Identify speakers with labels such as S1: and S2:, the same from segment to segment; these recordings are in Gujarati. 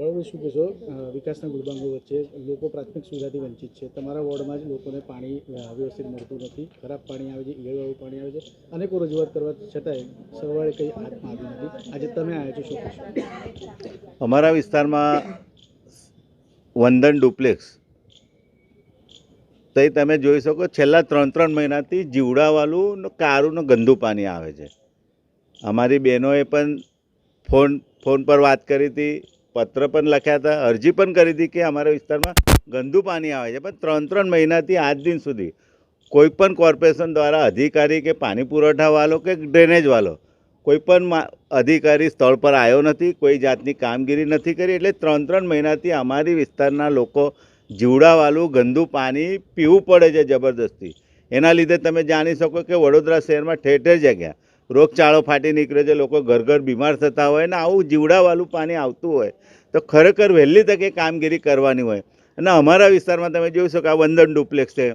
S1: બરાબર શું કહેશો? વિકાસના ગુલબાંગો વચ્ચે લોકો પ્રાથમિક સુવિધાથી વંચિત છે. તમારા વોર્ડમાં જ લોકોને પાણી વ્યવસ્થિત મળતું નથી. ખરાબ પાણી આવે છે, ઈયળવાળું પાણી આવે છે. અનેકો રજૂઆત કરવા છતાંય સવારે કંઈ હાથમાં આવ્યું નથી. આજે તમે આવ્યા છો, શું કહેશો?
S2: અમારા વિસ્તારમાં વંદન ડુપ્લેક્સ. તો તમે જોઈ શકો, છેલ્લા ત્રણ ત્રણ મહિનાથી જીવડાવાળું કારુંનું ગંદુ પાણી આવે છે. અમારી બહેનોએ પણ ફોન ફોન પર વાત કરી હતી. પત્ર પણ લખ્યા હતા, અરજી પણ કરી હતી કે અમારા વિસ્તારમાં ગંદુ પાણી આવે છે. પણ ત્રણ ત્રણ મહિનાથી આજ દિન સુધી કોઈ પણ કોર્પોરેશન દ્વારા અધિકારી કે પાણી પુરવઠાવાળો કે ડ્રેનેજવાળો કોઈ પણ અધિકારી સ્થળ પર આવ્યો નથી, કોઈ જાતની કામગીરી નથી કરી, એટલે ત્રણ ત્રણ મહિનાથી અમારી વિસ્તારના લોકો જીવડાવાળું ગંદુ પાણી પીવું પડે છે જબરદસ્તી. એના લીધે તમે જાણી શકો કે વડોદરા શહેરમાં ઠેર ઠેર જગ્યા રોગચાળો ફાટી નીકળે છે, લોકો ઘર ઘર બીમાર થતા હોય ને આવું જીવડાવાળું પાણી આવતું હોય, તો ખરેખર વહેલી તકે કામગીરી કરવાની હોય. અને અમારા વિસ્તારમાં તમે જોઈ શકો આ વંદન ડુપ્લેક્સ છે.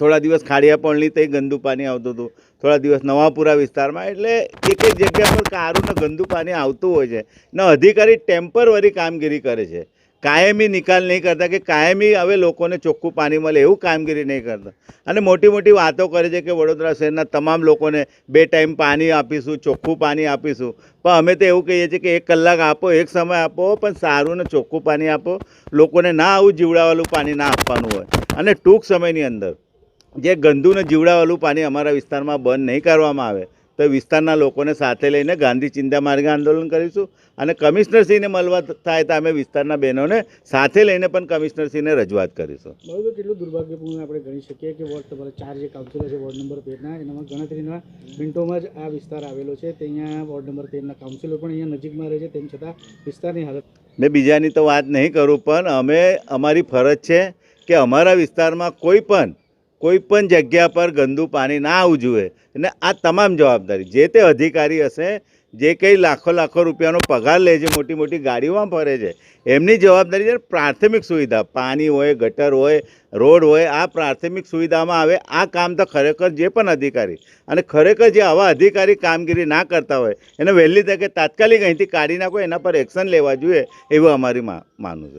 S2: થોડા દિવસ ખાડિયાપણની તે ગંદુ પાણી આવતું હતું. થોડા દિવસ નવાપુરા વિસ્તારમાં, એટલે એક એક જગ્યા પર કારું ને ગંદુ પાણી આવતું હોય છે. ને અધિકારી ટેમ્પરરી કામગીરી કરે છે. કાયમી નિકાલ નહીં કરતા કે કાયમી હવે લોકોને ચોખ્ખું પાણી મળે એવું કામગીરી નહીં કરતા. અને મોટી મોટી વાતો કરે છે કે વડોદરા શહેરના તમામ લોકોને બે ટાઈમ પાણી આપીશું, ચોખ્ખું પાણી આપીશું. પણ અમે તો એવું કહીએ છીએ કે એક કલાક આપો, એક સમય આપો, પણ સારું ને ચોખ્ખું પાણી આપો. લોકોને ના આવું જીવડાવાળું પાણી ના આપવાનું હોય. અને ટૂંક સમયની અંદર જે ગંદુ ને જીવડાવાળું પાણી અમારા વિસ્તારમાં બંધ નહીં કરવામાં આવે તો વિસ્તારના લોકોને સાથે લઈને ગાંધી ચિંતા માર્ગે આંદોલન કરીશું અને કમિશનરશ્રીને મળવા થાય તો અમે વિસ્તારના બહેનોને સાથે લઈને પણ કમિશનરશ્રીને રજૂઆત કરીશું.
S1: બરાબર કેટલું દુર્ભાગ્યપૂર્ણ આપણે ગણી શકીએ કે વોર્ડ તમારા ચાર જે કાઉન્સિલર છે વોર્ડ નંબર તેરના એનામાં ગણતરીના મિનિટોમાં જ આ વિસ્તાર આવેલો છે. તે અહીંયા વોર્ડ નંબર તેરના કાઉન્સિલર પણ અહીંયા નજીકમાં રહે છે તેમ છતાં વિસ્તારની હાલત
S2: મેં બીજાની તો વાત નહીં કરું પણ અમે અમારી ફરજ છે કે અમારા વિસ્તારમાં કોઈ પણ કોઈ પણ જગ્યા પર ગંદુ પાણી ના આવવું જોઈએ અને આ તમામ જવાબદારી. જે તે અધિકારી હશે, જે કંઈ લાખો લાખો રૂપિયાનો પગાર લે છે, મોટી મોટી ગાડીઓમાં ફરે છે, એમની જવાબદારી છે પ્રાથમિક સુવિધા. પાણી હોય, ગટર હોય, રોડ હોય, આ પ્રાથમિક સુવિધામાં આવે. આ કામ તો ખરેખર જે પણ અધિકારી અને ખરેખર જે આવા અધિકારી કામગીરી ના કરતા હોય, એને વહેલી તકે તાત્કાલિક અહીંથી કાઢી નાખો, એના પર એક્શન લેવા જોઈએ, એવું અમારી માનવું છે.